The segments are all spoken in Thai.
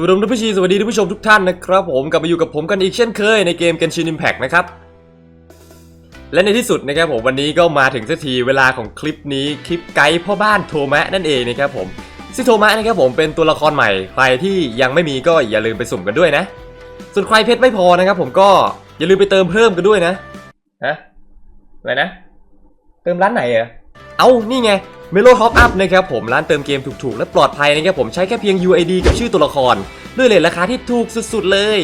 สวัสดีท่านผู้ชมสวัสดีท่านผู้ชมทุกท่านนะครับผมกลับมาอยู่กับผมกันอีกเช่นเคยในเกม Genshin Impact นะครับ และในที่สุดนะครับผมวันนี้ก็มาถึงสักทีเวลาของคลิปนี้คลิปไกด์พ่อบ้านโทมะนั่นเองนะครับผมซึ่งโทมะนะครับผมเป็นตัวละครใหม่ ใครที่ยังไม่มีก็อย่าลืมไปสุ่มกันด้วยนะ ส่วนใครเพชรไม่พอนะครับผมก็อย่าลืมไปเติมเพิ่มกันด้วยนะฮะอะไรนะ เติมร้านไหนอะเอานี่ไง เมโลท็อปอัพนะครับผมร้านเติมเกมถูกๆ และปลอดภัยนะครับผมใช้แค่เพียง UID กับชื่อตัวละคร ด้วยเลทราคาที่ถูกสุดๆเลย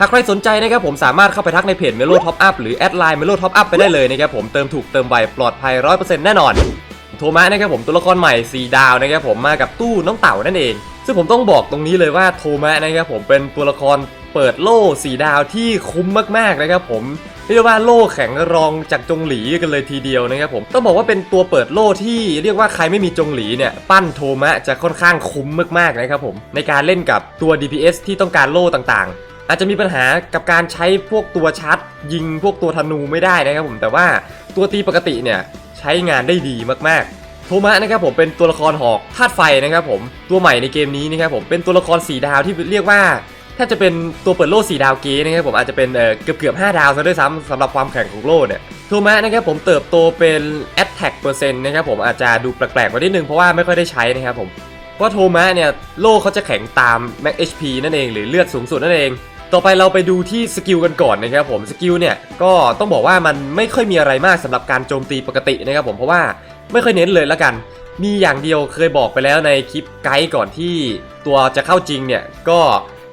หากใครสนใจนะครับผมสามารถเข้าไปทักในเพจ Melo Top Up หรือแอดไลน์ Melo Top Up ไปได้เลยนะครับผมเติมถูกเติมไวปลอดภัย100%แน่นอนโทมัสนะครับผมตัวละครใหม่ 4 ดาวนะครับผมมากับตู้น้องเต่านั่นเอง ซึ่งผมต้องบอกตรงนี้เลยว่าโทมัสนะครับผมเป็นตัวละครเปิดโล่ 4 ดาวที่คุ้มมากๆนะครับผม เรียกว่าโล่แข็งรองจากจงหลีกันเลยทีเดียวนะครับผมต้องบอกว่าเป็นตัวเปิดโล่ที่เรียกว่าใครไม่มีจงหลีเนี่ยปั้นโทมะจะค่อนข้างคุ้มมากๆนะครับผมในการเล่นกับตัว DPS ที่ต้องการโล่ต่างๆ อาจจะมีปัญหากับการใช้พวกตัวชาร์จยิงพวกตัวธนูไม่ได้นะครับผมแต่ว่าตัวตีปกติเนี่ยใช้งานได้ดีมากๆโทมะนะครับผมเป็นตัวละครหอกธาตุไฟนะครับผมตัวใหม่ในเกมนี้นะครับผมเป็นตัวละครสีดาวที่เรียกว่า ถ้าจะเป็นตัวเปิดโล่สีดาวเกนะครับผมอาจจะเป็นเออเกือบเกือบ5ดาวซะด้วยซ้ำสำหรับความแข็งของโล่เนี่ยโทมะนะครับผมเติบโตเป็น attack เปอร์เซ็นต์นะครับผมอาจจะดูแปลกๆกว่านิดนึงเพราะว่าไม่ค่อยได้ใช้นะครับผมเพราะโทมะเนี่ยโล่เขาจะแข็งตาม max HP นั่นเองหรือเลือดสูงสุดนั่นเอง ต่อไปเราไปดูที่สกิลกันก่อนนะครับผมสกิลเนี่ยก็ต้องบอกว่ามันไม่ค่อยมีอะไรมากสำหรับการโจมตีปกตินะครับผมเพราะว่าไม่ค่อยเน้นเลยละกัน มีอย่างเดียวเคยบอกไปแล้วในคลิปไกด์ก่อนที่ตัวจะเข้าจริงเนี่ยก็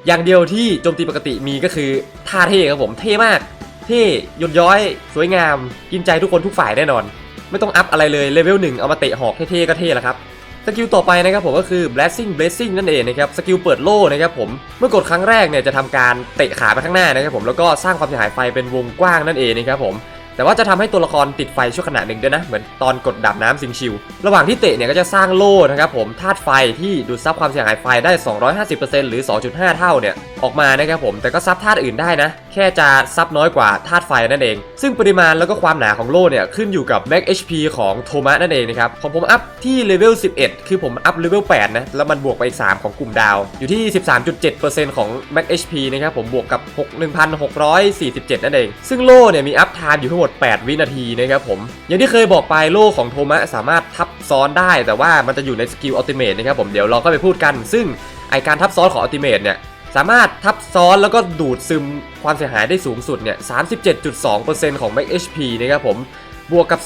อย่างเดียวที่โจมตีปกติมีก็คือท่าเท่ครับผมเท่มาก เท่ยนย้อย สวยงาม กินใจทุกคนทุกฝ่ายแน่นอน ไม่ต้องอัพอะไรเลยเลเวลหนึ่งเอามาเตะหอกเท่ๆก็เท่แล้วครับสกิลต่อไปนะครับผมก็คือ blessing blessing นั่นเองนะครับสกิลเปิดโล่นะครับผมเมื่อกดครั้งแรกเนี่ยจะทำการเตะขาไปข้างหน้านะครับผมแล้วก็สร้างความเสียหายไฟเป็นวงกว้างนั่นเองนะครับผม แต่ว่าจะทำให้ตัวละครติดไฟชั่วขณะหนึ่งด้วยนะ เหมือนตอนกดดับน้ำซิงชิว ระหว่างที่เตะเนี่ยก็จะสร้างโล่นะครับผมธาตุไฟที่ดูดซับความเสียหายไฟได้ 250%หรือ 2.5 เท่าเนี่ยออกมานะครับผมแต่ก็ซับธาตุอื่นได้นะ แค่จะซับน้อยกว่าธาตุไฟนั่นเอง ซึ่งปริมาณแล้วก็ความหนาของโล่เนี่ยขึ้นอยู่กับ max HP ของโทมะนั่นเองนะครับของผมอัพที่เลเวล 11 คือผมอัพเลเวล 8 นะ แล้วมันบวกไปอีก 3 ของกลุ่มดาว อยู่ที่ 13.7%ของ max HP นะครับผมบวกกับ6,647 นั่นเอง ซึ่งโล่เนี่ยมีอัพไทม์อยู่ทั้งหมด 8 วินาทีนะครับผม อย่างที่เคยบอกไปโล่ของโทมะสามารถทับซ้อนได้ แต่ว่ามันจะอยู่ในสกิลอัลติเมทนะครับผมเดี๋ยวเราก็ไปพูดกัน ซึ่งไอการทับซ้อนของอัลติเมทเนี่ย สามารถทับซ้อนแล้วก็ดูดซึมความเสียหายได้สูงสุดเนี่ย 37.2%ของ Max HP นะครับผม บวกกับ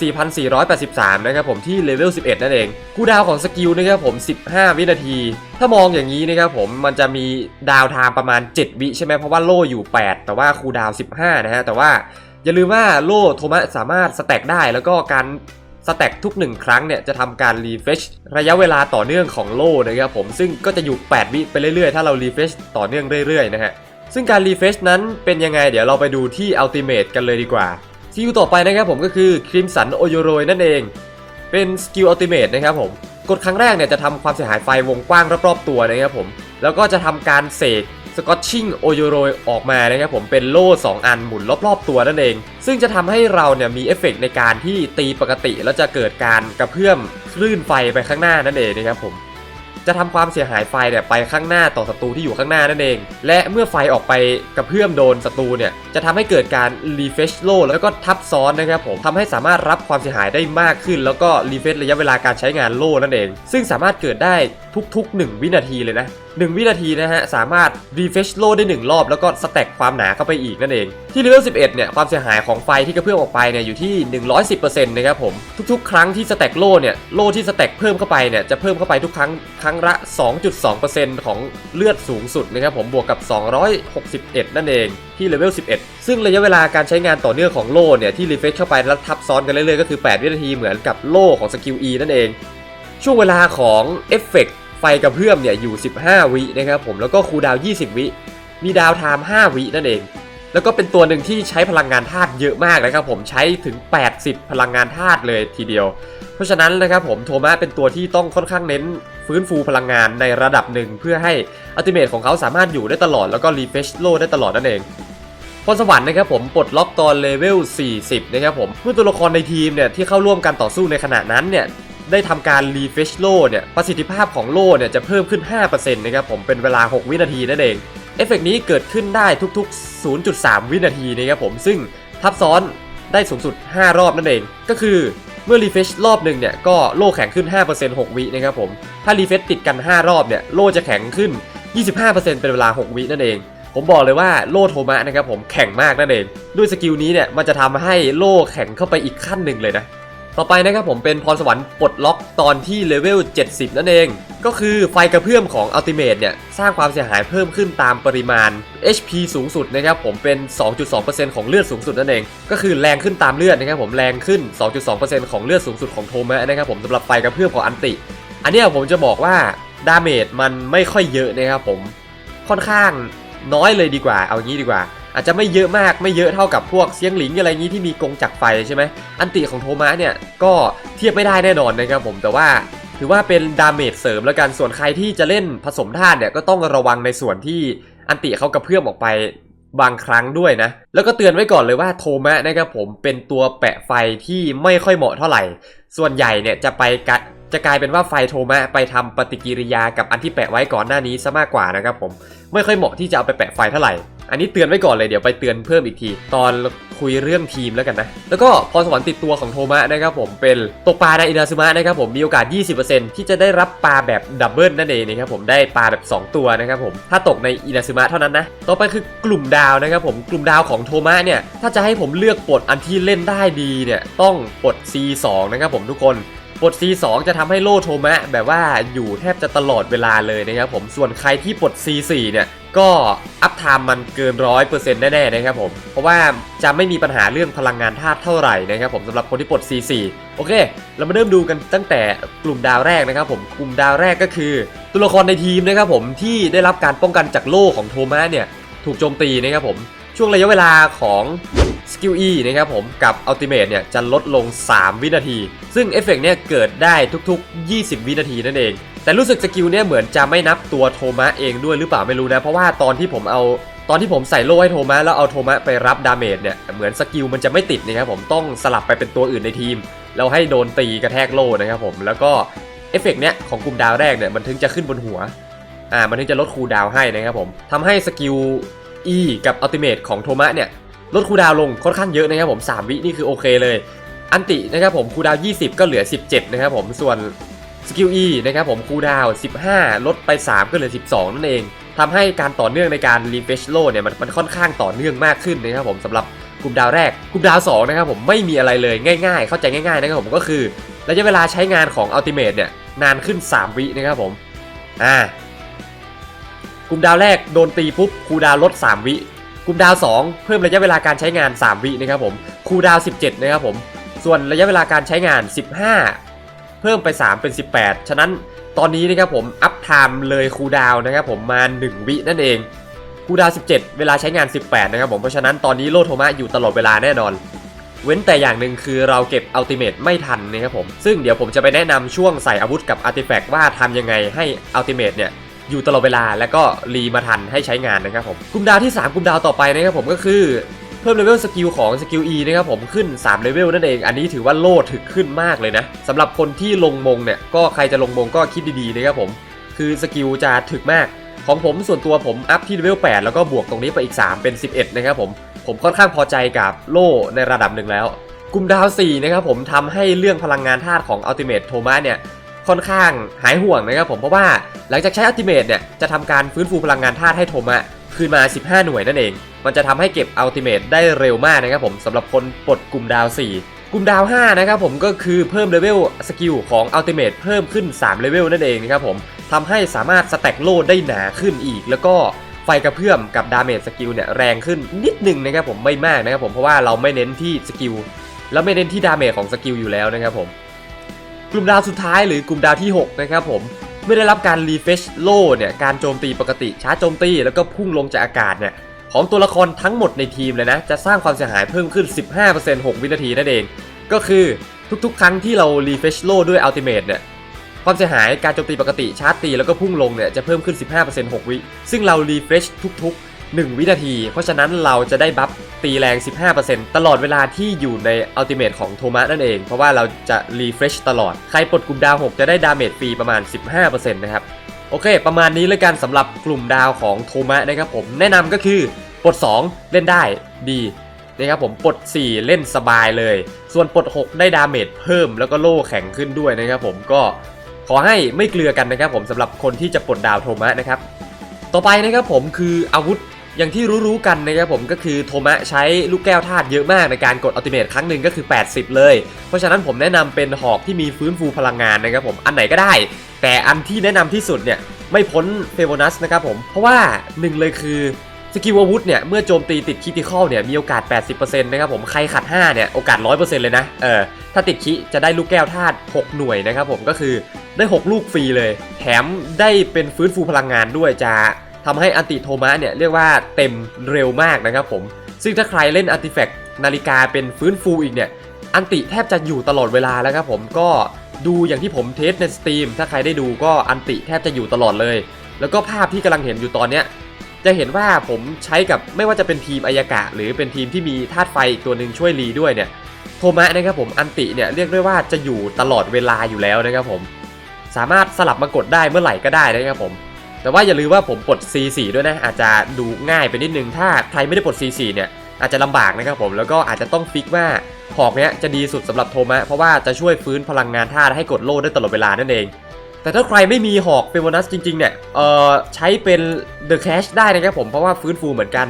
4,483 นะครับผมที่เลเวล 11 นั่นเองคูดาวของสกิลนะครับผม 15 วินาที ถ้ามองอย่างนี้นะครับผม มันจะมีดาวน์ไทม์ประมาณ 7 วิใช่ไหมเพราะว่าโล่อยู่ 8 แต่ว่าคูดาว 15 นะฮะ แต่ว่าอย่าลืมว่าโล่โทมัสสามารถสแต็กได้แล้วก็การ สแต็กทุก 1 ครั้งเนี่ยจะทำการรีเฟชระยะเวลาต่อเนื่องของโล่นะครับผมซึ่งก็จะอยู่ 8 วิไปเรื่อยๆ ถ้าเรารีเฟชต่อเนื่องเรื่อยๆนะฮะซึ่งการรีเฟชนั้นเป็นยังไงเดี๋ยวเราไปดูที่อัลติเม e กันเลยดีกว่าสกิลต่อไปนะครับผมก็คือครีมสันโอโยโรยนั่นเอง เป็นสกิลอัลติเม e นะครับผมกดครั้งแรกเนี่ยจะทำความเสียหายไฟวงกว้างรอบๆตัวนะครับผมแล้วก็จะทำการเสก สกอตชิ่งโอโยโรยออกมานะครับผมเป็นโล่ 2 อันหมุนรอบๆตัวนั่นเอง ซึ่งจะทำให้เราเนี่ยมีเอฟเฟกต์ในการที่ตีปกติแล้วจะเกิดการกระเพื่อมคลื่นไฟไปข้างหน้านั่นเองนะครับผมจะทำความเสียหายไฟเนี่ยไปข้างหน้าต่อศัตรูที่อยู่ข้างหน้านั่นเอง และเมื่อไฟออกไปกระเพื่อมโดนศัตรูเนี่ยจะทำให้เกิดการรีเฟชโลแล้วก็ทับซ้อนนะครับผมทำให้สามารถรับความเสียหายได้มากขึ้น แล้วก็รีเฟชระยะเวลาการใช้งานโล่นั่นเอง ซึ่งสามารถเกิดได้ทุกๆ 1 วินาทีเลยนะ 1 วินาทีนะฮะ สามารถรีเฟชโลได้ 1 รอบแล้วก็สแต็กความหนาเข้าไปอีกนั่นเอง ที่เลเวล11 เนี่ย ความเสียหายของไฟที่กระเพื่อมออกไปเนี่ยอยู่ที่ 110%นะครับผม ทุกๆ ครั้งที่สแต็กโลเนี่ย โลที่สแต็กเพิ่มเข้าไปเนี่ย จะเพิ่มเข้าไปทุกครั้ง ครั้งละ 2.2%ของเลือดสูงสุดนะครับผม บวกกับ 261 นั่นเองที่เลเวล 11 ซึ่งระยะเวลาการใช้งานต่อเนื่องของโล่เนี่ยที่รีเฟชเข้าไปแล้วทับซ้อนกันเรื่อยๆก็คือ 8 วินาทีเหมือนกับโล่ของสกิล E นั่นเอง ช่วงเวลาของเอฟเฟกต์ ไฟกระเพื่อมเนี่ยอยู่ 15 วินะครับผมแล้วก็คูดาว 20 วิ มีดาวไทม์5วินั่นเอง แล้วก็เป็นตัวหนึ่งที่ใช้พลังงานธาตุเยอะมากนะครับผมใช้ถึง 80 พลังงานธาตุเลยทีเดียว เพราะฉะนั้นนะครับผมโทมัสเป็นตัวที่ต้องค่อนข้างเน้นฟื้นฟูพลังงานในระดับหนึ่งเพื่อให้อัติเมทของเขาสามารถอยู่ได้ตลอดแล้วก็รีเฟชโลได้ตลอดนั่นเองพรสวรรค์นะครับผมปลดล็อกตอนเลเวล 40 นะครับผมเมื่อตัวละครในทีมเนี่ยที่เข้าร่วมการต่อสู้ในขณะนั้นเนี่ย ได้ทำการรีเฟชโล่เนี่ยประสิทธิภาพของโล่เนี่ยจะเพิ่มขึ้น 5%นะครับผมเป็นเวลา 6 วินาทีนั่นเองเอฟเฟกต์นี้เกิดขึ้นได้ทุกๆ 0.3 วินาทีนะครับผมซึ่งทับซ้อนได้สูงสุด 5 รอบนั่นเอง ก็คือเมื่อรีเฟชรอบหนึ่งเนี่ยก็โล่แข็งขึ้น 5% 6 วินะครับผม ถ้ารีเฟชติดกัน 5 รอบเนี่ยโล่จะแข็งขึ้น 25%เป็นเวลา 6 วินั่นเอง ผมบอกเลยว่าโล่โทมะนะครับผมแข็งมากนั่นเอง ด้วยสกิลนี้เนี่ยมันจะทำให้โล่แข็งเข้าไปอีกขั้นหนึ่งเลยนะ ต่อไปนะครับผมเป็นพรสวรรค์ปลดล็อกตอนที่เลเวล 70 นั่นเอง ก็คือไฟกระเพื่อมของอัลติเม e เนี่ย สร้างความเสียหายเพิ่มขึ้นตามปริมาณ HP สูงสุดนะครับผมเป็น 2.2%ของเลือดสูงสุดนั่นเอง ก็คือแรงขึ้นตามเลือดนะครับผมแรงขึ้น 2.2%ของเลือดสูงสุดของโทมะนะครับผมสำหรับไฟกระเพื่อมของอันติ อันนี้ผมจะบอกว่าดาเมจมันไม่ค่อยเยอะนะครับผมค่อนข้างน้อยเลยดีกว่า เอางี้ดีกว่า อาจจะไม่เยอะมากไม่เยอะเท่ากับพวกเซียงหลิงอะไรงี้ที่มีกงจักรไฟใช่ไหมอันติของโทมะเนี่ยก็เทียบไม่ได้แน่นอนนะครับผมแต่ว่าถือว่าเป็นดาเมจเสริมแล้วกันส่วนใครที่จะเล่นผสมธาตุเนี่ยก็ต้องระวังในส่วนที่อันติเขากระเพื่อมออกไปบางครั้งด้วยนะ แล้วก็เตือนไว้ก่อนเลยว่าโทมะนะครับผมเป็นตัวแปะไฟที่ไม่ค่อยเหมาะเท่าไหร่ ส่วนใหญ่เนี่ยจะไปกะจะกลายเป็นว่าไฟโทมะไปทำปฏิกิริยากับอันที่แปะไว้ก่อนหน้านี้ซะมากกว่านะครับผมไม่ค่อยเหมาะที่จะเอาไปแปะไฟเท่าไหร่ อันนี้เตือนไว้ก่อนเลยเดี๋ยวไปเตือนเพิ่มอีกที ตอนคุยเรื่องทีมแล้วกันนะ แล้วก็พรสวรรค์ติดตัวของโทมะนะครับผมเป็นตกปลาในอินาซึมะนะครับผมมีโอกาส 20%ที่จะได้รับปลาแบบดับเบิลนั่นเองนะครับผมได้ปลาแบบ 2 ตัวนะครับผมถ้าตกในอินาซึมะเท่านั้นนะ ต่อไปคือกลุ่มดาวนะครับผมกลุ่มดาวของโทมะเนี่ยถ้าจะให้ผมเลือกปลดอันที่เล่นได้ดีเนี่ยต้องปลด C2 นะครับผมทุกคนปลด C2 จะทำให้โล่โทมะแบบว่าอยู่แทบจะตลอดเวลาเลยนะครับผมส่วนใครที่ปลด C4 เนี่ยก็อัพไทม์มันเกินร้อยเปอร์เซ็นต์แน่ๆนะครับผม เพราะว่าจะไม่มีปัญหาเรื่องพลังงานธาตุเท่าไหร่นะครับผมสำหรับคนที่ปลด C4 โอเค เรามาเริ่มดูกันตั้งแต่กลุ่มดาวแรกนะครับผมกลุ่มดาวแรกก็คือ ตัวละครในทีมนะครับผมที่ได้รับการป้องกันจากโล่ของโทมะเนี่ยถูกโจมตีนะครับผมช่วงระยะเวลาของสกิล E นะครับผมกับ Ultimate เนี่ยจะลดลง 3 วินาที ซึ่งเอฟเฟกต์เนี่ยเกิดได้ทุก ๆ 20 วินาทีนั่นเอง แต่รู้สึกสกิลเนี่ยเหมือนจะไม่นับตัวโทมะเองด้วยหรือเปล่าไม่รู้นะ เพราะว่าตอนที่ผมเอาตอนที่ผมใส่โล่ให้โทมะแล้วเอาโทมะไปรับดาเมจเนี่ยเหมือนสกิลมันจะไม่ติดนะครับผมต้องสลับไปเป็นตัวอื่นในทีมแล้วให้โดนตีกระแทกโล่นะครับผมแล้วก็เอฟเฟกต์เนี่ยของกลุ่มดาวแรกเนี่ยมันถึงจะขึ้นบนหัวอ่ามันถึงจะลดคูดาวให้นะครับผมทำให้สกิล E กับ Ultimate ของโทมะเนี่ยลดคูดาวลงค่อนข้างเยอะนะครับผม 3 วินี่คือโอเคเลย อันตินะครับผมคูดาว 20 ก็เหลือ 17 นะครับผมส่วน สกิล E นะครับผมคูดาว 15 ลดไป 3 ก็เหลือ 12 นั่นเองทำให้การต่อเนื่องในการรีเฟชโลเนี่ยมันมันค่อนข้างต่อเนื่องมากขึ้นนะครับผมสำหรับกลุ่มดาวแรก กลุ่มดาว2นะครับผมไม่มีอะไรเลยง่าย ๆ เข้าใจง่ายๆนะครับผมก็คือระยะเวลาใช้งานของ Ultimate เนี่ยนานขึ้น 3 วินะครับผมอ่ากลุ่มดาวแรกโดนตีปุ๊บคูดาวลด 3 วิ กลุ่มดาว 2 เพิ่มระยะเวลาการใช้งาน 3 วินะครับผมคูดาว 17 นะครับผม ส่วนระยะเวลาการใช้งาน 15 เพิ่มไป 3 เป็น 18 ฉะนั้นตอนนี้นะครับผมอัพไทม์เลยคูดาวนะครับผมมา 1 วินั่นเองคูดาว 17 เวลาใช้งาน 18 นะครับผมเพราะฉะนั้นตอนนี้โลโทมะอยู่ตลอดเวลาแน่นอน เว้นแต่อย่างหนึ่งคือเราเก็บอัลติเมทไม่ทันนะครับผมซึ่งเดี๋ยวผมจะไปแนะนำช่วงใส่อาวุธกับอาร์ติแฟกต์ว่าทำยังไงให้อัลติเมทเนี่ยอยู่ตลอดเวลาแล้วก็รีมาทันให้ใช้งานนะครับผมกลุ่มดาวที่ 3กลุ่มดาวต่อไปนะครับผมก็คือ พิ่มเลเวลสกิลของสกิล E นะครับผมขึ้น3เลเวลนั่นเอง อันนี้ถือว่าโลดถึกขึ้นมากเลยนะสำหรับคนที่ลงมงเนี่ยก็ใครจะลงมงก็คิดดีๆนะครับผม คือสกิลจะถึกมากของผมส่วนตัวผมอัพที่เลเวล8แล้วก็บวกตรงนี้ไปอีก 3 เป็น 11 นะครับผมผมค่อนข้างพอใจกับโล่ในระดับหนึ่งแล้ว กลุ่มดาว4นะครับผมทำให้เรื่องพลังงานธาตุของ Ultimate t o m a เนี่ยค่อนข้างหายห่วงนะครับผมเพราะว่าหลังจากใช้อัลติเมทเนี่ยจะทำการฟื้นฟูพลังงานธาตุให้โทมะ คืนมา 15 หน่วยนั่นเอง มันจะทำให้เก็บอัลติเมทได้เร็วมากนะครับผมสำหรับคนปลดกลุ่มดาว 4 กลุ่มดาว 5 นะครับผมก็คือเพิ่มเลเวลสกิลของอัลติเมทเพิ่มขึ้น 3 เลเวลนั่นเองนะครับผมทำให้สามารถสแต็กโลดได้หนาขึ้นอีก แล้วก็ไฟกระเพื่อมกับดาเมจสกิลเนี่ยแรงขึ้นนิดหนึ่งนะครับผมไม่มากนะครับผมเพราะว่าเราไม่เน้นที่สกิลแล้วไม่เน้นที่ดาเมจของสกิลอยู่แล้วนะครับผมกลุ่มดาวสุดท้ายหรือกลุ่มดาวที่ 6 นะครับผม เมื่อได้รับการรีเฟชโล่เนี่ยการโจมตีปกติชาร์จโจมตีแล้วก็พุ่งลงจากอากาศเนี่ยของตัวละครทั้งหมดในทีมเลยนะ จะสร้างความเสียหายเพิ่มขึ้น 15% 6 วินาทีนั่นเอง ก็คือทุกๆ ครั้งที่เรารีเฟชโล่ด้วยอัลติเมทเนี่ยความเสียหายการโจมตีปกติชาร์จตีแล้วก็พุ่งลงเนี่ยจะเพิ่มขึ้น 15% 6 วิ ซึ่งเรารีเฟชทุกๆ 1 วินาที เพราะฉะนั้นเราจะได้บัฟตีแรง 15%ตลอดเวลาที่อยู่ในอัลติเม e ของโทมะนั่นเอง เพราะว่าเราจะรีเฟรชตลอด ใครปลดกลุ่มดาว 6 จะได้ดาเมจฟรีประมาณ 15%นะครับ โอเค ประมาณนี้เลยกันสำหรับกลุ่มดาวของโทมะนะครับผม แนะนำก็คือปลด 2 เล่นได้ดีนะครับผมปลด 4 เล่นสบายเลย ส่วนปลด 6 ได้ดาเมจเพิ่ม แล้วก็โล่แข็งขึ้นด้วยนะครับผมก็ขอให้ไม่เกลือกันนะครับผมสำหรับคนที่จะปลดดาวโทมะนะครับ ต่อไปนะครับผมคืออาวุธ อย่างที่รู้ๆกันนะครับผมก็คือโทมะใช้ลูกแก้วธาตุเยอะมากในการกดอัลติเมทครั้งหนึ่งก็คือ 80 เลย เพราะฉะนั้นผมแนะนำเป็นหอกที่มีฟื้นฟูพลังงานนะครับผมอันไหนก็ได้ แต่อันที่แนะนำที่สุดเนี่ยไม่พ้นเฟโบนัสนะครับผม เพราะว่าหนึ่งเลยคือสกิลอาวุธเนี่ยเมื่อโจมตีติดคิติคอลเนี่ยมีโอกาส 80%นะครับผมใครขัด 5 เนี่ยโอกาส 100%เลยนะเออถ้าติดคิจะได้ลูกแก้วธาตุ6หน่วยนะครับผมก็คือได้ 6 ลูกฟรีเลย แถมได้เป็นฟื้นฟูพลังงานด้วยจะ ทำให้อันติโทมะเนี่ยเรียกว่าเต็มเร็วมากนะครับผม ซึ่งถ้าใครเล่นอันติแฟกนาฬิกาเป็นฟื้นฟูอีกเนี่ย อันติแทบจะอยู่ตลอดเวลาแล้วครับผมก็ดูอย่างที่ผมเทสในสตรีมถ้าใครได้ดูก็อันติแทบจะอยู่ตลอดเลย แล้วก็ภาพที่กำลังเห็นอยู่ตอนเนี้ยจะเห็นว่าผมใช้กับไม่ว่าจะเป็นทีมอายากะ หรือเป็นทีมที่มีธาตุไฟอีกตัวหนึ่งช่วยรีด้วยเนี่ยโทมะนะครับผมอันติเนี่ยเรียกได้ว่าจะอยู่ตลอดเวลาอยู่แล้วนะครับผม สามารถสลับมากดได้เมื่อไหร่ก็ได้นะครับผม แต่ว่าอย่าลืมว่าผมปลด C4 ด้วยนะ อาจจะดูง่ายไปนิดนึง ถ้าใครไม่ได้ปลด C4 เนี่ยอาจจะลำบากนะครับผมแล้วก็อาจจะต้องฟิกว่าหอกเนี้ยจะดีสุดสำหรับโทมะเพราะว่าจะช่วยฟื้นพลังงานธาตุให้กดโล่ได้ตลอดเวลานั่นเอง แต่ถ้าใครไม่มีหอกเฟโมนัสจริงๆเนี่ยเอ่อใช้เป็น The Cash ได้นะครับผมเพราะว่าฟื้นฟูเหมือนกัน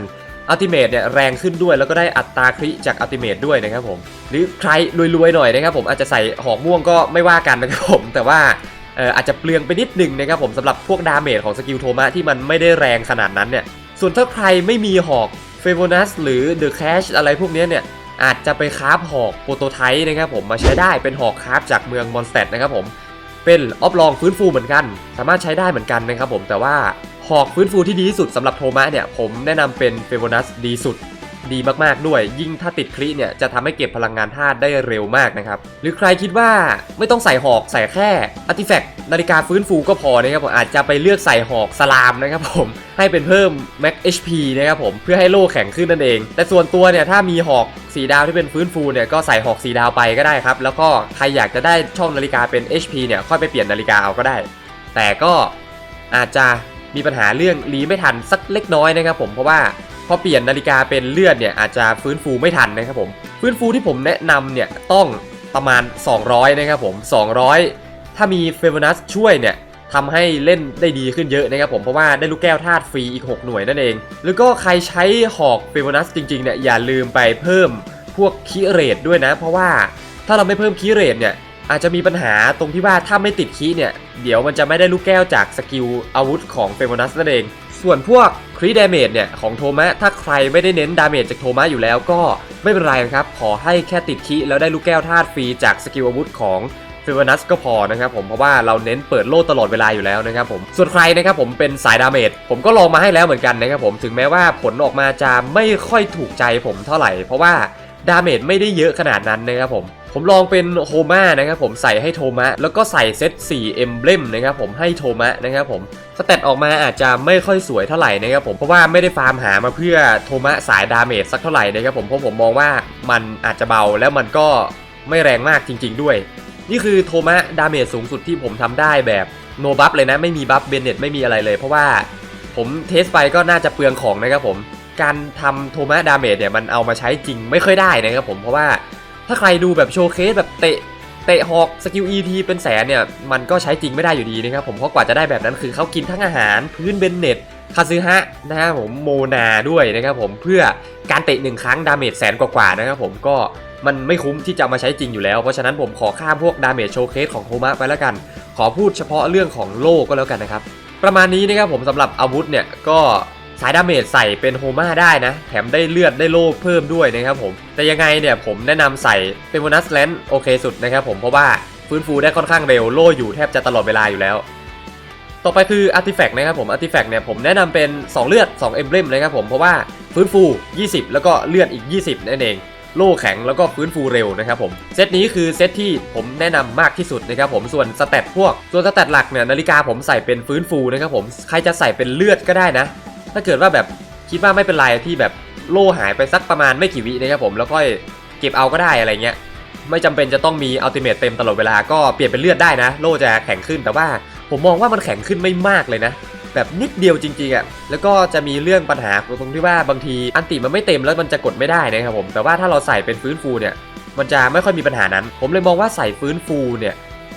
อัลติเมทเนี่ยแรงขึ้นด้วยแล้วก็ได้อัตราคริจากอัลติเมทด้วยนะครับผม หรือใครรวยๆหน่อยนะครับผมอาจจะใส่หอกม่วงก็ไม่ว่ากันนะครับผม แต่ว่า อ่ออาจจะเปลืองไปนิดหนึ่งนะครับผมสำหรับพวกดาเมจของสกิลโทมะที่มันไม่ได้แรงขนาดนั้นเนี่ยส่วนถ้าใครไม่มีหอกเฟโ o นัสหรือเดอะแคชอะไรพวกนี้เนี่ยอาจจะไปคราฟหอกโปรโตไทป์นะครับผมมาใช้ได้เป็นหอกคราฟจากเมืองมอนสเตดนะครับผมเป็นออฟลองฟื้นฟูเหมือนกัน สามารถใช้ได้เหมือนกันนะครับผมแต่ว่าหอกฟื้นฟูที่ดีที่สุดสำหรับโทมะเนี่ยผมแนะนำเป็นเฟโ o นัสดีสุด ดีมากๆด้วย ยิ่งถ้าติดคลิเนี่ยจะทำให้เก็บพลังงานธาตุได้เร็วมากนะครับ หรือใครคิดว่าไม่ต้องใส่หอกใส่แค่อาร์ติแฟกต์นาฬิกาฟื้นฟูก็พอนะครับผมอาจจะไปเลือกใส่หอกสลามนะครับผมให้เป็นเพิ่ม Max HP นะครับผมเพื่อให้โล่แข็งขึ้นนั่นเอง แต่ส่วนตัวเนี่ยถ้ามีหอกสีดาวที่เป็นฟื้นฟูเนี่ยก็ใส่หอกสีดาวไปก็ได้ครับ แล้วก็ใครอยากจะได้ช่องนาฬิกาเป็น HP เนี่ยค่อยไปเปลี่ยนนาฬิกาเอาก็ได้ แต่ก็อาจจะมีปัญหาเรื่องรีไม่ทันสักเล็กน้อยนะครับผมเพราะว่า พอเปลี่ยนนาฬิกาเป็นเลือดเนี่ยอาจจะฟื้นฟูไม่ทันนะครับผม ฟื้นฟูที่ผมแนะนำเนี่ยต้องประมาณ 200 นะครับผม 200 ถ้ามีเฟเวอร์นัสช่วยเนี่ยทำให้เล่นได้ดีขึ้นเยอะนะครับผมเพราะว่าได้ลูกแก้วธาตุฟรีอีก 6 หน่วยนั่นเอง แล้วก็ใครใช้หอกเฟเวอร์นัสจริงๆเนี่ยอย่าลืมไปเพิ่มพวกคีเรทด้วยนะ เพราะว่าถ้าเราไม่เพิ่มคีเรทเนี่ยอาจจะมีปัญหาตรงที่ว่าถ้าไม่ติดคีเนี่ยเดี๋ยวมันจะไม่ได้ลูกแก้วจากสกิลอาวุธของเฟเวอร์นัสนั่นเอง ส่วนพวกครีดาเมจเนี่ยของโทมะถ้าใครไม่ได้เน้นดาเมจจากโทมะอยู่แล้วก็ไม่เป็นไรนะครับ ขอให้แค่ติดคีแล้วได้ลูกแก้วธาตุฟรีจากสกิลอาวุธของเฟเวนัสก็พอนะครับผมเพราะว่าเราเน้นเปิดโล่ตลอดเวลาอยู่แล้วนะครับผมส่วนใครนะครับผมเป็นสายดาเมจผมก็ลองมาให้แล้วเหมือนกันนะครับผมถึงแม้ว่าผลออกมาจะไม่ค่อยถูกใจผมเท่าไหร่ เพราะว่าดาเมจไม่ได้เยอะขนาดนั้นนะครับผม ผมลองเป็นโฮมานะครับผมใส่ให้โทมะ แล้วก็ใส่เซต4เอมเบลมนะครับผมให้โทมะนะครับผมสเตตออกมาอาจจะไม่ค่อยสวยเท่าไหร่นะครับผมเพราะว่าไม่ได้ฟาร์มหามาเพื่อโทมะสายดาเมจสักเท่าไหร่นะครับผมเพราะผมมองว่ามันอาจจะเบาแล้วมันก็ไม่แรงมากจริง ๆ ด้วย นี่คือโทมะดาเมจสูงสุดที่ผมทำได้แบบโนบัฟเลยนะไม่มีบัฟเบนเน็ตไม่มีอะไรเลย เพราะว่าผมเทสไปก็น่าจะเปลืองของนะครับผมการทำโทมะดาเมจเนี่ยมันเอามาใช้จริงไม่ค่อยได้นะครับผมเพราะว่า ถ้าใครดูแบบโชว์เคสแบบเตะเตะหอกสกิล ET เป็นแสนเนี่ย มันก็ใช้จริงไม่ได้อยู่ดีนะครับผมเพราะกว่าจะได้แบบนั้นคือเขากินทั้งอาหารพื้นเบนเน็ตคาซึฮะนะฮะผมโมนาด้วยนะครับผมเพื่อการเตะหนึ่งครั้งดาเมจแสนกว่าๆนะครับผมก็มันไม่คุ้มที่จะมาใช้จริงอยู่แล้ว เพราะฉะนั้นผมขอข้ามพวกดาเมจโชว์เคสของโทมะไปแล้วกัน ขอพูดเฉพาะเรื่องของโล่ก็แล้วกันนะครับ ประมาณนี้นะครับผมสำหรับอาวุธเนี่ยก็ สายดาเมจใส่เป็นโฮมาได้นะ แถมได้เลือดได้โล่เพิ่มด้วยนะครับผม แต่ยังไงเนี่ยผมแนะนำใส่เป็นโบนัสแลนโอเคสุดนะครับผมเพราะว่าฟื้นฟูได้ค่อนข้างเร็วโล่อยู่แทบจะตลอดเวลาอยู่แล้ว ต่อไปคืออาร์ติแฟกต์นะครับผมอาร์ติแฟกต์เนี่ยผมแนะนำเป็น 2 เลือด 2 เอมเบลมนะครับผมเพราะว่าฟื้นฟู 20 แล้วก็เลือดอีก 20 นั่นเองโล่แข็งแล้วก็ฟื้นฟูเร็วนะครับผมเซตนี้คือเซตที่ผมแนะนำมากที่สุดนะครับผมส่วนสเตตพวกส่วนสเตตหลักเนี่ยนาฬิกาผมใส่เป็นฟื้นฟูนะครับผมใครจะใส่เป็นเลือดก็ได้นะ ถ้าเกิดว่าแบบคิดว่าไม่เป็นไรที่แบบโล่หายไปสักประมาณไม่กี่วินะครับผมแล้วค่อยเก็บเอาก็ได้อะไรเงี้ยไม่จำเป็นจะต้องมีอัลติเมทเต็มตลอดเวลาก็เปลี่ยนเป็นเลือดได้นะ โล่จะแข็งขึ้นแต่ว่าผมมองว่ามันแข็งขึ้นไม่มากเลยนะ แบบนิดเดียวจริงๆอะ่ะแล้วก็จะมีเรื่องปัญหาตรงที่ว่าบางทีอันติมันไม่เต็มแล้วมันจะกดไม่ได้นะครับผมแต่ว่าถ้าเราใส่เป็นฟื้นฟูเนี่ยมันจะไม่ค่อยมีปัญหานั้น ผมเลยมองว่าใส่ฟื้นฟูเนี่ย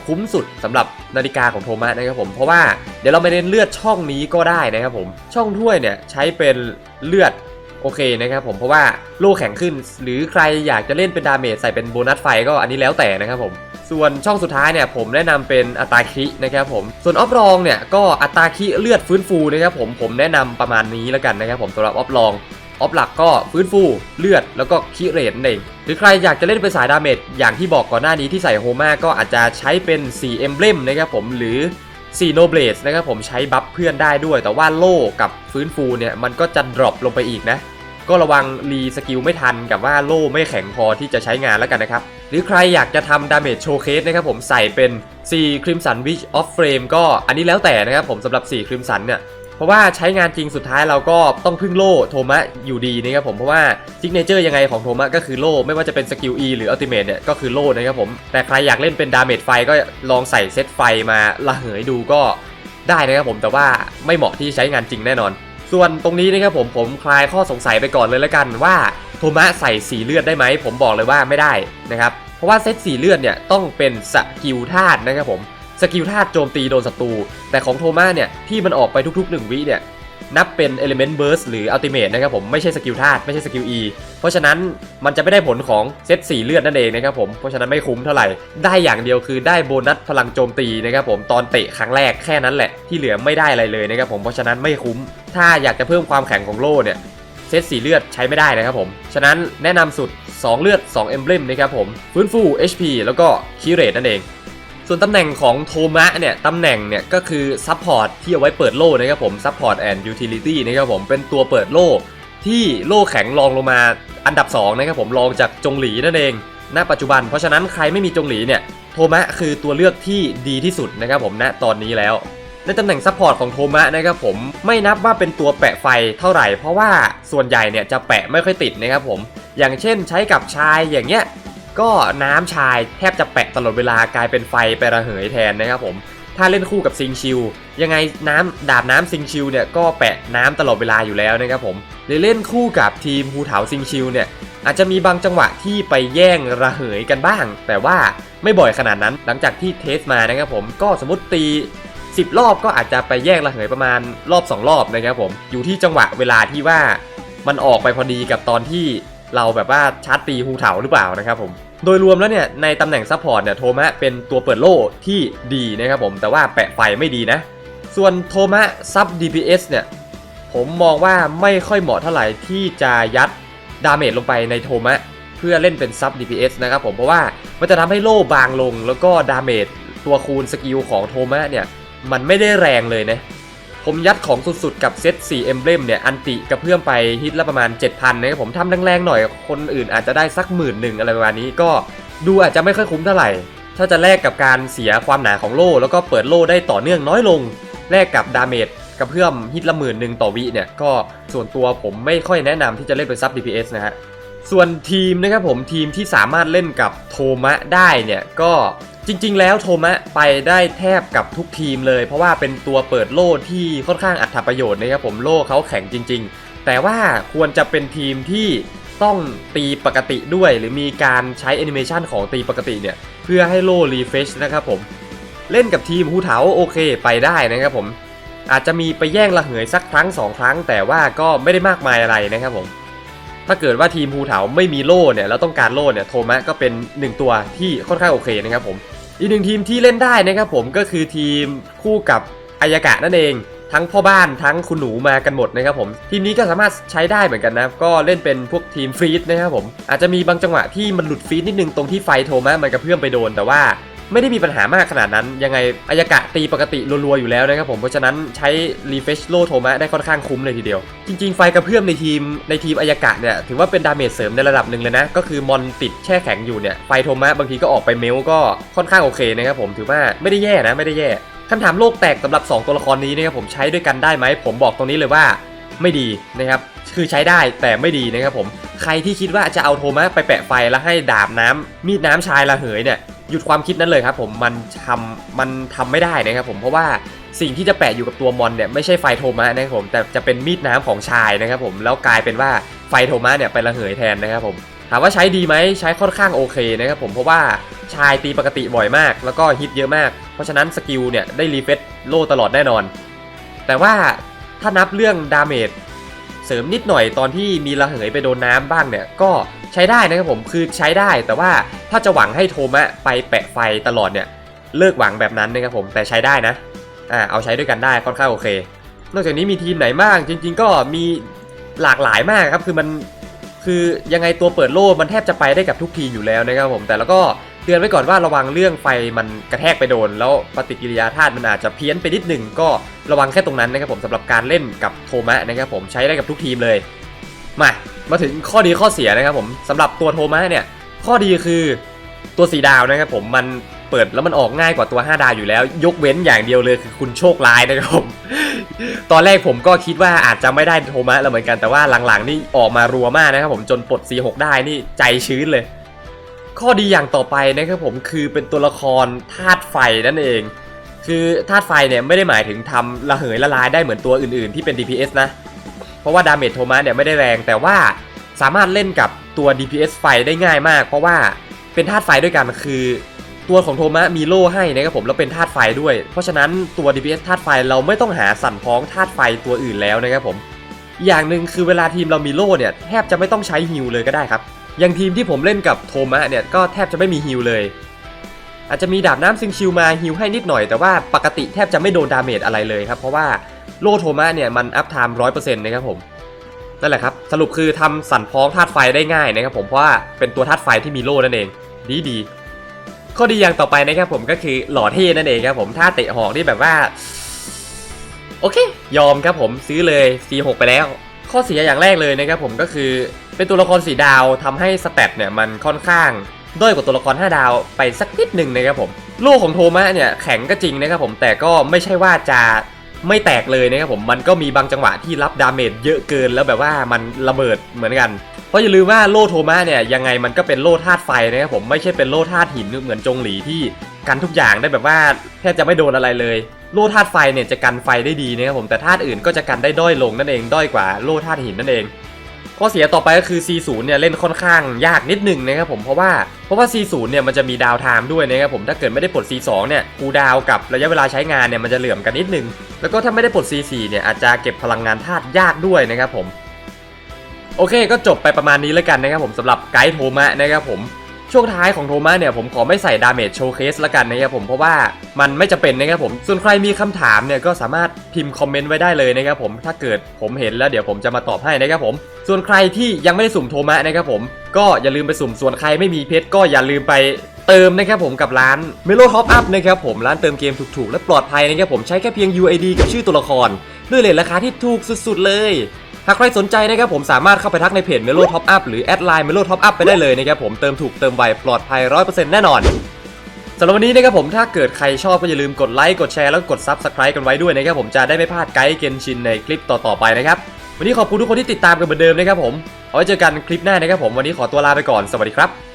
คุ้มสุดสำหรับนาฬิกาของโทมัสนะครับผมเพราะว่าเดี๋ยวเราไปเน้นเลือดช่องนี้ก็ได้นะครับผมช่องถ้วยเนี่ยใช้เป็นเลือดโอเคนะครับผมเพราะว่าโล่แข็งขึ้น หรือใครอยากจะเล่นเป็นดาเมจใส่เป็นโบนัสไฟก็อันนี้แล้วแต่นะครับผมส่วนช่องสุดท้ายเนี่ยผมแนะนำเป็นอัตราคินะครับผมส่วนออฟรองเนี่ยก็อัตราคิเลือดฟื้นฟูนะครับผมผมแนะนำประมาณนี้แล้วกันนะครับผมสำหรับออฟรอง ออฟหลักก็ฟื้นฟู เลือดแล้วก็คิเรทนั่นเองหรือใครอยากจะเล่นเป็นสายดาเมจอย่างที่บอกก่อนหน้านี้ที่ใส่โฮมาก็อาจจะใช้เป็น4 Emblem นะครับผมหรือ4 No Blades นะครับผมใช้บัฟเพื่อนได้ด้วย แต่ว่าโล่กับฟื้นฟูเนี่ยมันก็จะดรอปลงไปอีกนะก็ระวังรีสกิลไม่ทันกับว่าโล่ไม่แข็งพอที่จะใช้งานแล้วกันนะครับ หรือใครอยากจะทำดาเมจโชว์เคสนะครับผมใส่เป็น4 Crimson Witch of Frame ก็อันนี้แล้วแต่นะครับผมสำหรับ4 Crimson เนี่ย เพราะว่าใช้งานจริงสุดท้ายเราก็ต้องพึ่งโล่โทมะอยู่ดีนะครับผมเพราะว่าซิกเนเจอร์ยังไงของโทมะก็คือโล่ไม่ว่าจะเป็นสกิล E หรืออัลติเมทเนี่ยก็คือโล่นะครับผมแต่ใครอยากเล่นเป็นดาเมจไฟก็ลองใส่เซตไฟมาละเหยดูก็ได้นะครับผมแต่ว่าไม่เหมาะที่ใช้งานจริงแน่นอน ส่วนตรงนี้นะครับผมผมคลายข้อสงสัยไปก่อนเลยแล้วกันว่าโทมะใส่สีเลือดได้ไหมผมบอกเลยว่าไม่ได้นะครับเพราะว่าเซตสีเลือดเนี่ยต้องเป็นสกิลธาตุนะครับผม สกิลธาตุโจมตีโดนศัตรู แต่ของโทมาเนี่ยที่มันออกไปทุกๆ 1 วิเนี่ยนับเป็น Element Burst หรือ Ultimate นะครับผมไม่ใช่สกิลธาตุไม่ใช่สกิล E เพราะฉะนั้นมันจะไม่ได้ผลของเซตสีเลือดนั่นเองนะครับผมเพราะฉะนั้นไม่คุ้มเท่าไหร่ ได้อย่างเดียวคือได้โบนัสพลังโจมตีนะครับผมตอนเตะครั้งแรกแค่นั้นแหละที่เหลือไม่ได้อะไรเลยนะครับผมเพราะฉะนั้นไม่คุ้ม ถ้าอยากจะเพิ่มความแข็งของโล่เนี่ยเซตสีเลือดใช้ไม่ได้นะครับผม ฉะนั้นแนะนำสุด 2 เลือด2 Emblem นะครับผม ฟื้นฟู HP แล้วก็คีเรตนั่นเอง ส่วนตำแหน่งของโทมะเนี่ยตำแหน่งเนี่ยก็คือซัพพอร์ตที่เอาไว้เปิดโล่นะครับผมซัพพอร์ตแอนด์ยูทิลิตี้นะครับผมเป็นตัวเปิดโล่ที่โล่แข็งรองลงมาอันดับ2นะครับผมรองจากจงหลีนั่นเองณปัจจุบัน เพราะฉะนั้นใครไม่มีจงหลีเนี่ยโทมะคือตัวเลือกที่ดีที่สุดนะครับผมณตอนนี้แล้ว ในตำแหน่งซัพพอร์ตของโทมะนะครับผมไม่นับว่าเป็นตัวแปะไฟเท่าไหร่ เพราะว่าส่วนใหญ่เนี่ยจะแปะไม่ค่อยติดนะครับผมอย่างเช่นใช้กับชายอย่างเงี้ย ก็น้ำชายแทบจะแปะตลอดเวลากลายเป็นไฟไประเหยแทนนะครับผมถ้าเล่นคู่กับซิงชิลยังไงน้ำดาบน้ำซิงชิลเนี่ยก็แปะน้ำตลอดเวลาอยู่แล้วนะครับผมหรือเล่นคู่กับทีมภูเถาซิงชิลเนี่ยอาจจะมีบางจังหวะที่ไปแย่งระเหยกันบ้าง แต่ว่าไม่บ่อยขนาดนั้นหลังจากที่เทสมานะครับผมก็สมมติตี 10 รอบก็อาจจะไปแย่งระเหยประมาณรอบ 2 รอบนะครับผมอยู่ที่จังหวะเวลาที่ว่ามันออกไปพอดีกับตอนที่ เราแบบว่าชาร์จตีฮูเถาหรือเปล่านะครับผมโดยรวมแล้วเนี่ยในตำแหน่งซัพพอร์ตเนี่ยโทมะเป็นตัวเปิดโล่ที่ดีนะครับผมแต่ว่าแปะไฟไม่ดีนะ ส่วนโทมะซับ DPS เนี่ยผมมองว่าไม่ค่อยเหมาะเท่าไหร่ที่จะยัดดาเมจลงไปในโทมะเพื่อเล่นเป็นซับ DPS นะครับผมเพราะว่ามันจะทำให้โล่บางลงแล้วก็ดาเมจตัวคูณสกิลของโทมะเนี่ยมันไม่ได้แรงเลยนะ ผมยัดของสุดๆ กับเซต4 Emblem เนี่ย อันติกระเพื่อมไปฮิตละประมาณ 7,000นะครับผมทำแรงๆหน่อยคนอื่นอาจจะได้สักหมื่นหนึ่งอะไรประมาณนี้ก็ดูอาจจะไม่ค่อยคุ้มเท่าไหร่ ถ้าจะแลกกับการเสียความหนาของโล่แล้วก็เปิดโล่ได้ต่อเนื่องน้อยลง แลกกับดาเมจกระเพื่อมฮิตละหมื่นหนึ่งต่อวิเนี่ยก็ส่วนตัวผมไม่ค่อยแนะนำที่จะเล่นเป็นซับ DPS นะฮะส่วนทีมนะครับผมทีมที่สามารถเล่นกับโทมะได้เนี่ยก็ จริง ๆ แล้วโทมะไปได้แทบกับทุกทีมเลย เพราะว่าเป็นตัวเปิดโล่ที่ค่อนข้างอัตประโยชน์นะครับผมโล่เขาแข็งจริง ๆ แต่ว่าควรจะเป็นทีมที่ต้องตีปกติด้วย หรือมีการใช้แอนิเมชันของตีปกติเนี่ย เพื่อให้โล่รีเฟชนะครับผม เล่นกับทีมฮูเถาโอเคไปได้นะครับผม อาจจะมีไปแย่งระเหยสักครั้งสองครั้ง แต่ว่าก็ไม่ได้มากมายอะไรนะครับผม ถ้าเกิดว่าทีมภูเถาไม่มีโล่เนี่ยแล้วต้องการโล่เนี่ยโทมะก็เป็น 1 ตัวที่ค่อนข้างโอเคนะครับผม อีกหนึ่งทีมที่เล่นได้นะครับผมก็คือทีมคู่กับอายากะนั่นเอง ทั้งพ่อบ้านทั้งคุณหนูมากันหมดนะครับผม ทีมนี้ก็สามารถใช้ได้เหมือนกันนะ ก็เล่นเป็นพวกทีมฟรีดนะครับผม อาจจะมีบางจังหวะที่มันหลุดฟรีดนิดนึงตรงที่ไฟโทมะมันกระเพื่อมไปโดนแต่ว่า ไม่ได้มีปัญหามากขนาดนั้น ยังไงอายากะตีปกติรัวๆอยู่แล้วนะครับผมเพราะฉะนั้นใช้รีเฟชโลโทมะได้ค่อนข้างคุ้มเลยทีเดียว จริง ๆ ไฟกระเพื่อมในทีมในทีมอายากะเนี่ยถือว่าเป็นดาเมจเสริมในระดับหนึ่งเลยนะ ก็คือมอนติดแช่แข็งอยู่เนี่ยไฟโทมะบางทีก็ออกไปเมลก็ค่อนข้างโอเคนะครับผมถือว่าไม่ได้แย่นะไม่ได้แย่คำถามโลกแตกสำหรับ 2 ตัวละครนี้นะครับผมใช้ด้วยกันได้ไหมผมบอกตรงนี้เลยว่าไม่ดีนะครับคือใช้ได้แต่ไม่ดีนะครับผมใครที่คิดว่าจะเอาโทมะไปแปะไฟแล้วให้ดาบน้ำมีดน้ำชายระเหยเนี่ย หยุดความคิดนั้นเลยครับผมมันทำมันทำไม่ได้นะครับผมเพราะว่าสิ่งที่จะแปะอยู่กับตัวมอนเนี่ยไม่ใช่ไฟโทมะนะครับผมแต่จะเป็นมีดน้ำของชายนะครับผมแล้วกลายเป็นว่าไฟโทมะเนี่ยไประเหยแทนนะครับผมถามว่าใช้ดีไหมใช้ค่อนข้างโอเคนะครับผมเพราะว่าชายตีปกติบ่อยมาก แล้วก็ฮิตเยอะมาก เพราะฉะนั้นสกิลเนี่ยได้รีเฟซโลตลอดแน่นอน แต่ว่าถ้านับเรื่องดาเมจ เสริมนิดหน่อยตอนที่มีระเหยไปโดนน้ำบ้างเนี่ยก็ใช้ได้นะครับผมคือใช้ได้ แต่ว่าถ้าจะหวังให้โทมะไปแปะไฟตลอดเนี่ยเลิกหวังแบบนั้นนะครับผมแต่ใช้ได้นะอ่าเอาใช้ด้วยกันได้ค่อนข้างโอเค นอกจากนี้มีทีมไหนบ้างจริง ๆ ก็มีหลากหลายมากครับคือมันคือยังไงตัวเปิดโล่มันแทบจะไปได้กับทุกทีมอยู่แล้วนะครับผมแต่แล้วก็ ตือนไว้ก่อนว่าระวังเรื่องไฟมันกระแทกไปโดน แล้วปฏิกิริยาธาตุมันอาจจะเพี้ยนไปนิดหนึ่งก็ระวังแค่ตรงนั้นนะครับผมสำหรับการเล่นกับโทมะนะครับผมใช้ได้กับทุกทีมเลย มามาถึงข้อดีข้อเสียนะครับผมสำหรับตัวโทมะเนี่ยข้อดีคือตัวสีดาวนะครับผมมันเปิดแล้วมันออกง่ายกว่าตัว 5 ดาวอยู่แล้ว ยกเว้นอย่างเดียวเลยคือคุณโชคร้ายนะครับผมตอนแรกผมก็คิดว่าอาจจะไม่ได้โทมะแล้วเหมือนกันแต่ว่าหลังๆนี่ออกมารัวมากนะครับผมจนปลด C6 ได้นี่ใจชื้นเลย ข้อดีอย่างต่อไปนะครับผมคือเป็นตัวละครธาตุไฟนั่นเอง คือธาตุไฟเนี่ยไม่ได้หมายถึงทำระเหยละลายได้เหมือนตัวอื่นๆ ที่เป็น DPS นะ เพราะว่าดาเมจโทมัสเนี่ยไม่ได้แรงแต่ว่าสามารถเล่นกับตัว DPS ไฟได้ง่ายมาก เพราะว่าเป็นธาตุไฟด้วยกันคือตัวของโทมัสมีโล่ให้นะครับผมแล้วเป็นธาตุไฟด้วย เพราะฉะนั้นตัว DPS ธาตุไฟเราไม่ต้องหาสั่นพ้องธาตุไฟตัวอื่นแล้วนะครับผม อย่างหนึ่งคือเวลาทีมเรามีโล่เนี่ยแทบจะไม่ต้องใช้ฮิลเลยก็ได้ครับ อย่างทีมที่ผมเล่นกับโทมะเนี่ยก็แทบจะไม่มีฮิลเลย อาจจะมีดาบน้ำซิงชิวมาฮิลให้นิดหน่อยแต่ว่าปกติแทบจะไม่โดนดาเมจอะไรเลยครับ เพราะว่าโลโทมะเนี่ยมันอัพไทม์ร้อยเปอร์เซ็นต์นะครับผมนั่นแหละครับสรุปคือทำสั่นพ้องธาตุไฟได้ง่ายนะครับผมเพราะว่าเป็นตัวธาตุไฟที่มีโล่นั่นเอง ดีดีข้อดีอย่างต่อไปนะครับผมก็คือหล่อเท่นั่นเองครับผมท่าเตะหอกที่แบบว่า โอเค ยอมครับผมซื้อเลย C6 ไปแล้ว ข้อเสียอย่างแรกเลยนะครับผมก็คือ เป็นตัวละครสีดาวทำให้สเตตเนี่ยมันค่อนข้างด้อยกว่าตัวละคร 5 ดาวไปสักนิดหนึ่งนะครับผมลูกของโทมะเนี่ยแข็งก็จริงนะครับผมแต่ก็ไม่ใช่ว่าจะไม่แตกเลยนะครับผมมันก็มีบางจังหวะที่รับดาเมจเยอะเกินแล้วแบบว่ามันระเบิดเหมือนกัน เพราะอย่าลืมว่าโล่โทมะเนี่ยยังไงมันก็เป็นโล่ธาตุไฟนะครับผมไม่ใช่เป็นโล่ธาตุหินเหมือนจงหลีที่กันทุกอย่างได้แบบว่าแทบจะไม่โดนอะไรเลย โล่ธาตุไฟเนี่ยจะกันไฟได้ดีนะครับผมแต่ธาตุอื่นก็จะกันได้ด้อยลงนั่นเองด้อยกว่าโล่ธาตุหินนั่นเอง ข้อเสียต่อไปก็คือ C0 เนี่ยเล่นค่อนข้างยากนิดหนึ่งนะครับผมเพราะว่าเพราะว่า C0 เนี่ยมันจะมีดาวไทม์ด้วยนะครับผมถ้าเกิดไม่ได้ปลด C2 เนี่ยคูดาวกับระยะเวลาใช้งานเนี่ยมันจะเหลื่อมกันนิดหนึ่งแล้วก็ถ้าไม่ได้ปลด C4 เนี่ยอาจจะเก็บพลังงานธาตุยากด้วยนะครับผมโอเคก็จบไปประมาณนี้แล้วกันนะครับผมสำหรับไกด์โทมะนะครับผม ช่วงท้ายของโทมัสเนี่ยผมขอไม่ใส่ดาเมจโชว์เคสละกันนะครับผมเพราะว่ามันไม่จะเป็นนะครับผมส่วนใครมีคำถามเนี่ยก็สามารถพิมพ์คอมเมนต์ไว้ได้เลยนะครับผมถ้าเกิดผมเห็นแล้วเดี๋ยวผมจะมาตอบให้นะครับผมส่วนใครที่ยังไม่ได้สุ่มโทมัสนะครับผมก็อย่าลืมไปสุ่มส่วนใครไม่มีเพชรก็อย่าลืมไปเติมนะครับผมกับร้าน m e l o Top Up นะครับผมร้านเติมเกมถูกๆ และปลอดภัยนะครับผมใช้แค่เพียง UID กับชื่อตัวละคร ด้วยเลทราคาที่ถูกสุดๆเลย หากใครสนใจนะครับผมสามารถเข้าไปทักในเพจ Melo Top Up หรือแอดไลน์ Melo Top Up ไปได้เลยนะครับผมเติมถูกเติมไวปลอดภัย100%แน่นอนสำหรับวันนี้นะครับผมถ้าเกิดใครชอบก็อย่าลืมกดไลค์กดแชร์แล้วก็กด Subscribe กันไว้ด้วยนะครับผมจะได้ไม่พลาดไกด์เกนชินในคลิปต่อๆไปนะครับวันนี้ขอบคุณทุกคนที่ติดตามกันเหมือนเดิมนะครับผมเอาไว้เจอกันคลิปหน้านะครับผมวันนี้ขอตัวลาไปก่อนสวัสดีครับ